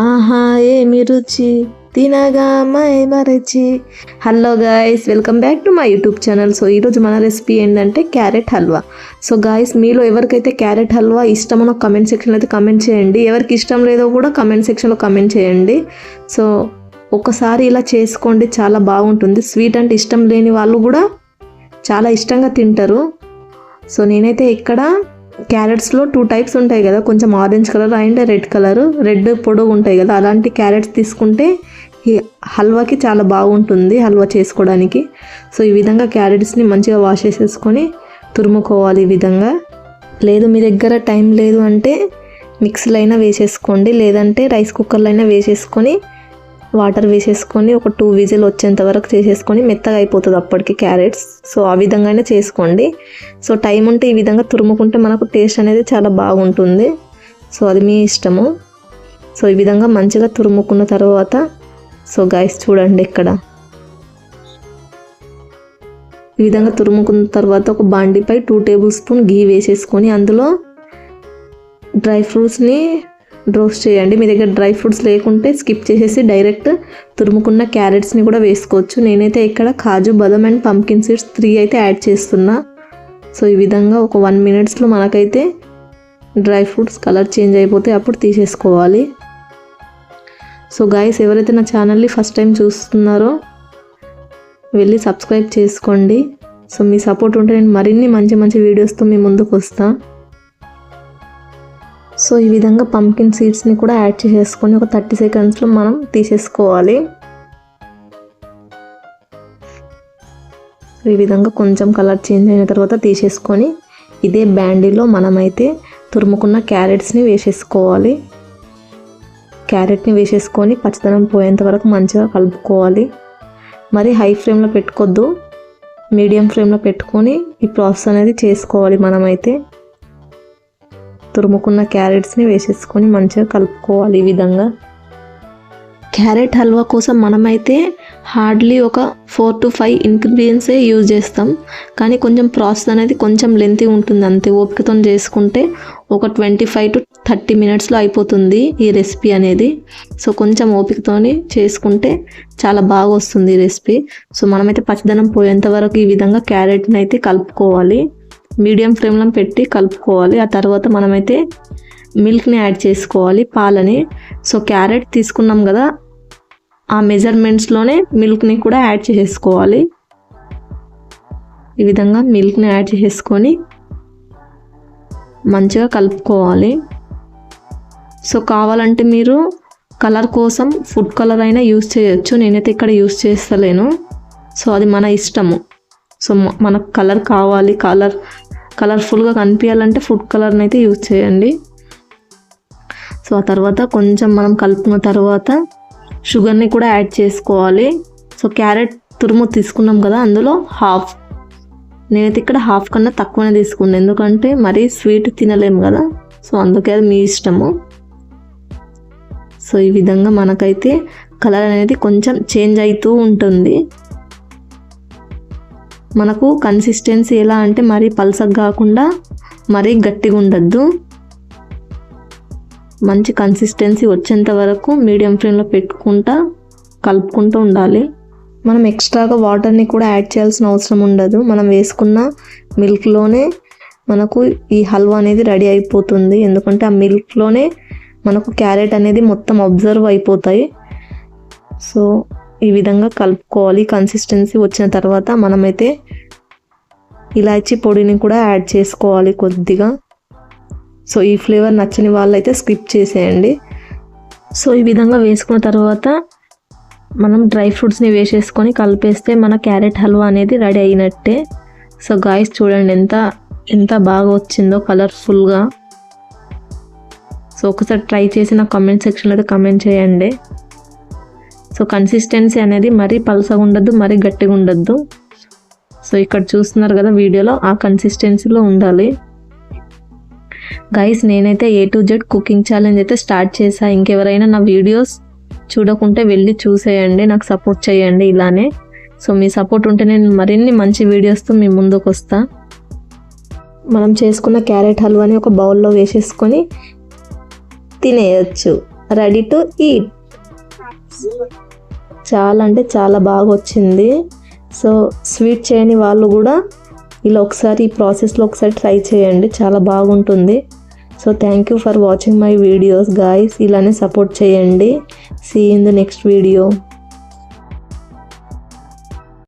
ఆహా ఏమి రుచి? తినగా మై మరచి hello guys welcome back to my YouTube channel so ఈరోజు మన రెసిపీ ఏంటంటే క్యారెట్ హల్వా. సో గాయస్ మీలో ఎవరికైతే క్యారెట్ హల్వా ఇష్టమో కమెంట్ సెక్షన్లో అయితే కమెంట్ చేయండి. ఎవరికి ఇష్టం లేదో కూడా కమెంట్ సెక్షన్లో కమెంట్ చేయండి. సో ఒకసారి ఇలా చేసుకోండి చాలా బాగుంటుంది. స్వీట్ అంటే ఇష్టం లేని వాళ్ళు కూడా చాలా ఇష్టంగా తింటారు. సో నేనైతే ఇక్కడ క్యారెట్స్లో టూ టైప్స్ ఉంటాయి కదా. కొంచెం orange colour and red colour red పొడవు ఉంటాయి కదా. అలాంటి క్యారెట్స్ తీసుకుంటే ఈ హల్వాకి చాలా బాగుంటుంది హల్వా చేసుకోవడానికి. సో ఈ విధంగా క్యారెట్స్ని మంచిగా వాష్ చేసేసుకొని తురుముకోవాలి ఈ విధంగా. లేదు మీ దగ్గర టైం లేదు అంటే మిక్సీలో అయినా వేసేసుకోండి. లేదంటే రైస్ కుక్కర్లో అయినా వేసేసుకొని వాటర్ వేసేసుకొని ఒక టూ విజిల్ వచ్చేంత వరకు చేసేసుకొని మెత్తగా అయిపోతుంది అప్పటికి క్యారెట్స్. సో ఆ విధంగానే చేసుకోండి. సో టైం ఉంటే ఈ విధంగా తురుముకుంటే మనకు టేస్ట్ అనేది చాలా బాగుంటుంది. సో అది మీ ఇష్టము. సో ఈ విధంగా మంచిగా తురుముకున్న తర్వాత సో గాయస్ చూడండి ఇక్కడ. ఈ విధంగా తురుముకున్న తర్వాత ఒక బాండిపై టూ టేబుల్ స్పూన్ గీ వేసేసుకొని అందులో డ్రై ఫ్రూట్స్ని రోస్ట్ చేయండి. మీ దగ్గర డ్రై ఫ్రూట్స్ లేకుంటే స్కిప్ చేసేసి డైరెక్ట్ తురుముకున్న క్యారెట్స్ని కూడా వేసుకోవచ్చు. నేనైతే ఇక్కడ కాజు బదం అండ్ పంకిన్ సీడ్స్ త్రీ అయితే యాడ్ చేస్తున్నా. సో ఈ విధంగా ఒక వన్ మినిట్స్లో మనకైతే డ్రై ఫ్రూట్స్ కలర్ చేంజ్ అయిపోతే అప్పుడు తీసేసుకోవాలి. సో గాయస్ ఎవరైతే నా ఛానల్ని ఫస్ట్ టైం చూస్తున్నారో వెళ్ళి సబ్స్క్రైబ్ చేసుకోండి. సో మీ సపోర్ట్ ఉంటే నేను మరిన్ని మంచి మంచి వీడియోస్తో మీ ముందుకు వస్తాను సో ఈ విధంగా పంకిన్ సీడ్స్ని కూడా యాడ్ చేసేసుకొని ఒక థర్టీ సెకండ్స్లో మనం తీసేసుకోవాలి. ఈ విధంగా కొంచెం కలర్ చేంజ్ అయిన తర్వాత తీసేసుకొని ఇదే బ్యాండీలో మనమైతే తురుముకున్న క్యారెట్స్ని వేసేసుకోవాలి. క్యారెట్ని వేసేసుకొని పచ్చదనం పోయేంత వరకు మంచిగా కలుపుకోవాలి. మరి హై ఫ్లేమ్లో పెట్టుకోవద్దు మీడియం ఫ్లేమ్లో పెట్టుకొని ఈ ప్రాసెస్ అనేది చేసుకోవాలి మనమైతే. తురుముకున్న క్యారెట్స్ని వేసేసుకొని మంచిగా కలుపుకోవాలి ఈ విధంగా. క్యారెట్ హల్వా కోసం మనమైతే హార్డ్లీ ఒక ఫోర్ టు ఫైవ్ ఇంగ్రీడియంట్సే యూజ్ చేస్తాం. కానీ కొంచెం ప్రాసెస్ అనేది కొంచెం లెంతీ ఉంటుంది. అంతే ఓపికతో చేసుకుంటే ఒక ట్వంటీ ఫైవ్ టు థర్టీ మినిట్స్లో అయిపోతుంది ఈ రెసిపీ అనేది. సో కొంచెం ఓపికతోని చేసుకుంటే చాలా బాగా వస్తుంది ఈ రెసిపీ. సో మనమైతే పచ్చదనం పోయేంత వరకు ఈ విధంగా క్యారెట్ని అయితే కలుపుకోవాలి. మీడియం ఫ్లేమ్లో పెట్టి కలుపుకోవాలి. ఆ తర్వాత మనమైతే మిల్క్ని యాడ్ చేసుకోవాలి. పాలని. సో క్యారెట్ తీసుకున్నాం కదా ఆ మెజర్మెంట్స్లోనే మిల్క్ని కూడా యాడ్ చేసేసుకోవాలి ఈ విధంగా మిల్క్ని యాడ్ చేసేసుకొని మంచిగా కలుపుకోవాలి. సో కావాలంటే మీరు కలర్ కోసం ఫుడ్ కలర్ అయినా యూస్ చేయొచ్చు. నేనైతే ఇక్కడ యూస్ చేస్తలేను. సో అది మన ఇష్టము. సో మనకు కలర్ కావాలి కలర్ కలర్ఫుల్గా కనిపించాలంటే ఫుడ్ కలర్ని అయితే యూజ్ చేయండి. సో ఆ తర్వాత కొంచెం మనం కలుపుకున్న తర్వాత షుగర్ని కూడా యాడ్ చేసుకోవాలి. సో క్యారెట్ తురుము తీసుకున్నాం కదా అందులో హాఫ్ నేనైతే ఇక్కడ హాఫ్ కన్నా తక్కువనే తీసుకున్నాను ఎందుకంటే మరీ స్వీట్ తినలేము కదా. సో అందుకే అది మీ ఇష్టము. సో ఈ విధంగా మనకైతే కలర్ అనేది కొంచెం చేంజ్ అవుతూ ఉంటుంది. మనకు కన్సిస్టెన్సీ ఎలా అంటే మరీ పల్సగా కాకుండా మరీ గట్టిగా ఉండద్దు. మంచి కన్సిస్టెన్సీ వచ్చేంత వరకు మీడియం ఫ్లేమ్లో పెట్టుకుంటా కలుపుకుంటూ ఉండాలి. మనం ఎక్స్ట్రాగా వాటర్ని కూడా యాడ్ చేయాల్సిన అవసరం ఉండదు. మనం వేసుకున్న మిల్క్లోనే మనకు ఈ హల్వా అనేది రెడీ అయిపోతుంది. ఎందుకంటే ఆ మిల్క్లోనే మనకు క్యారెట్ అనేది మొత్తం అబ్జర్వ్ అయిపోతాయి. సో ఈ విధంగా కలుపుకోవాలి. కన్సిస్టెన్సీ వచ్చిన తర్వాత మనమైతే ఇలాచీ పొడిని కూడా యాడ్ చేసుకోవాలి కొద్దిగా. సో ఈ ఫ్లేవర్ నచ్చని వాళ్ళైతే స్కిప్ చేసేయండి. సో ఈ విధంగా వేసుకున్న తర్వాత మనం డ్రై ఫ్రూట్స్ని వేసేసుకొని కలిపేస్తే మన క్యారెట్ హల్వా అనేది రెడీ అయినట్టే. సో గాయస్ చూడండి ఎంత ఎంత బాగా వచ్చిందో కలర్ఫుల్గా సో ఒకసారి ట్రై చేసి నా కామెంట్ సెక్షన్లో అయితే కమెంట్ చేయండి. సో కన్సిస్టెన్సీ అనేది మరీ పలసగా ఉండద్దు మరీ గట్టిగా ఉండద్దు. సో ఇక్కడ చూస్తున్నారు కదా వీడియోలో ఆ కన్సిస్టెన్సీలో ఉండాలి. గైస్ నేనైతే A to Z cooking challenge అయితే స్టార్ట్ చేసా ఇంకెవరైనా నా వీడియోస్ చూడకుంటే వెళ్ళి చూసేయండి నాకు సపోర్ట్ చేయండి ఇలానే. సో మీ సపోర్ట్ ఉంటే నేను మరిన్ని మంచి వీడియోస్తో మీ ముందుకు వస్తా. మనం చేసుకున్న క్యారెట్ హల్వాని ఒక బౌల్లో వేసేసుకొని తినేయచ్చు. రెడీ టు ఈట్ చాలా అంటే చాలా బాగా వచ్చింది సో స్వీట్ చేయని వాళ్ళు కూడా ఇలా ఒకసారి ఈ ప్రాసెస్లో ఒకసారి ట్రై చేయండి. చాలా బాగుంటుంది. So thank you for watching my videos guys. ఇలానే సపోర్ట్ చేయండి. See in the next video